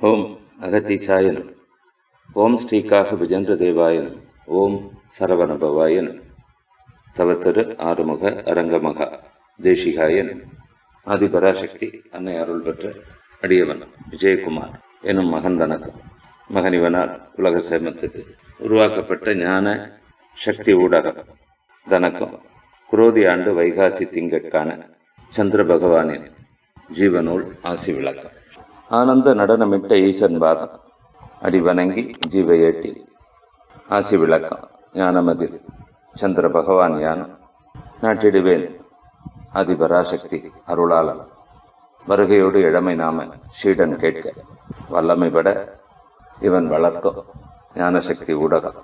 ஓம் அகத்தீசாயனம் ஓம் ஸ்ரீகாக விஜேந்திர தேவாயனம் ஓம் சரவணபவாயனம் தவ திரு ஆறுமுக அரங்கமகா தேசிகாயன் ஆதிபராசக்தி அன்னை அருள் பெற்ற அடியவன் விஜயகுமார் எனும் மகன் தனக்கம் மகனிவனால் உலக சேமத்துக்கு உருவாக்கப்பட்ட ஞான சக்தி ஊடகம். தனக்கம் குரோதி ஆண்டு வைகாசி திங்கட்கான சந்திர பகவானின் ஜீவநூல் ஆசி விளக்கம் ஆனந்த நடனமிட்ட ஈசன் பாதம். அடி வணங்கி ஜீவ ஏட்டி. ஆசி விளக்கம் ஞானமதில். சந்திர பகவான் ஞானம். நாட்டிடுவேன் அதிபராசக்தி அருளாளன். வருகையோடு இளமை நாம ஷீடன் கேட்க. வல்லமைபட இவன் வளர்க்கும் ஞானசக்தி ஊடகம்.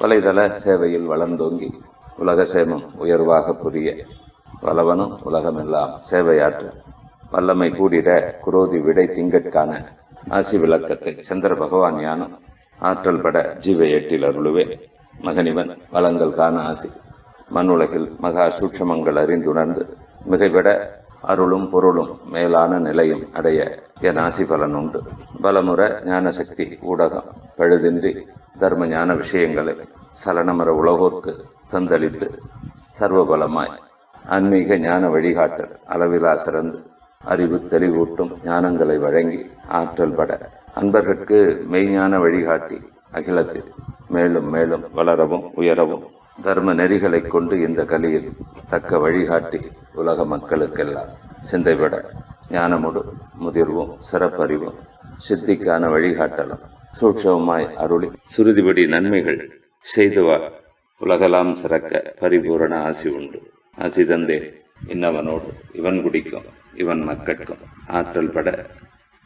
வலைதள சேவையில் வளர்ந்தோங்கி உலக சேமம் உயர்வாக புரிய. வளவனும் உலகமெல்லாம் சேவையாற்ற. வல்லமை கூடிட குரோதி விடை திங்கட்கான ஆசி விளக்கத்தை சந்திர பகவான் ஞானம் ஆற்றல் பட ஜீவ எட்டில் அருளுவே. மகனிவன் வளங்கள் காண ஆசி. மண்ணுலகில் மகா சூட்சமங்கள் அறிந்துணர்ந்து மிகைவிட அருளும் பொருளும் மேலான நிலையும் அடைய என் ஆசி பலன் உண்டு. பலமுற ஞானசக்தி ஊடகம் பழுதின்றி தர்ம ஞான விஷயங்களை சலனமர உலகோர்க்கு தந்தளித்து சர்வபலமாய் ஆன்மீக ஞான வழிகாட்டல் அளவிலா சிறந்து அறிவு தெளிவூட்டும் ஞானங்களை வழங்கி ஆற்றல் பட. அன்பர்களுக்கு மெய்ஞான வழிகாட்டி அகிலத்தில். மேலும் மேலும் வளரவும் உயரவும் தர்ம நெறிகளை கொண்டு இந்த கலியில் தக்க வழிகாட்டி உலக மக்களுக்கெல்லாம் சிந்தைபட. ஞானமுடு முதிர்வும் சிறப்பறிவும் சித்திக்கான வழிகாட்டலும் சூட்சமாய் அருளி சுருதிபடி நன்மைகள் செய்துவா உலகலாம் சிறக்க பரிபூரண ஆசி உண்டு. ஆசி தந்தே இன்னவனோடு இவன் குடிக்கும் இவன் மக்கட்கும். ஆற்றல் பட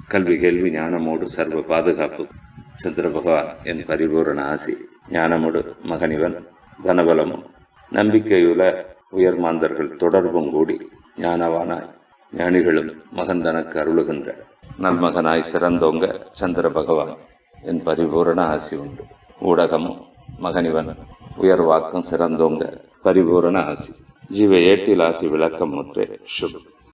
கல்வி கேள்வி ஞானமோடு சர்வ பாதுகாப்பு. சந்திர பகவான் என் பரிபூரண ஆசி ஞானமோடு மகனிவன் தனபலமும். நம்பிக்கையுள்ள உயர்மாந்தர்கள் தொடர்பும் கூடி ஞானவானாய் ஞானிகளும் மகன் தனக்கு அருளுகின்ற நன்மகனாய் சிறந்தோங்க சந்திர பகவான். என் பரிபூரண ஆசி உண்டு. ஊடகமும் மகனிவன் உயர்வாக்கம் சிறந்தோங்க பரிபூரண ஆசி. ஜீவ ஏட்டில் ஆசி விளக்கம் முற்றே. சுபம்.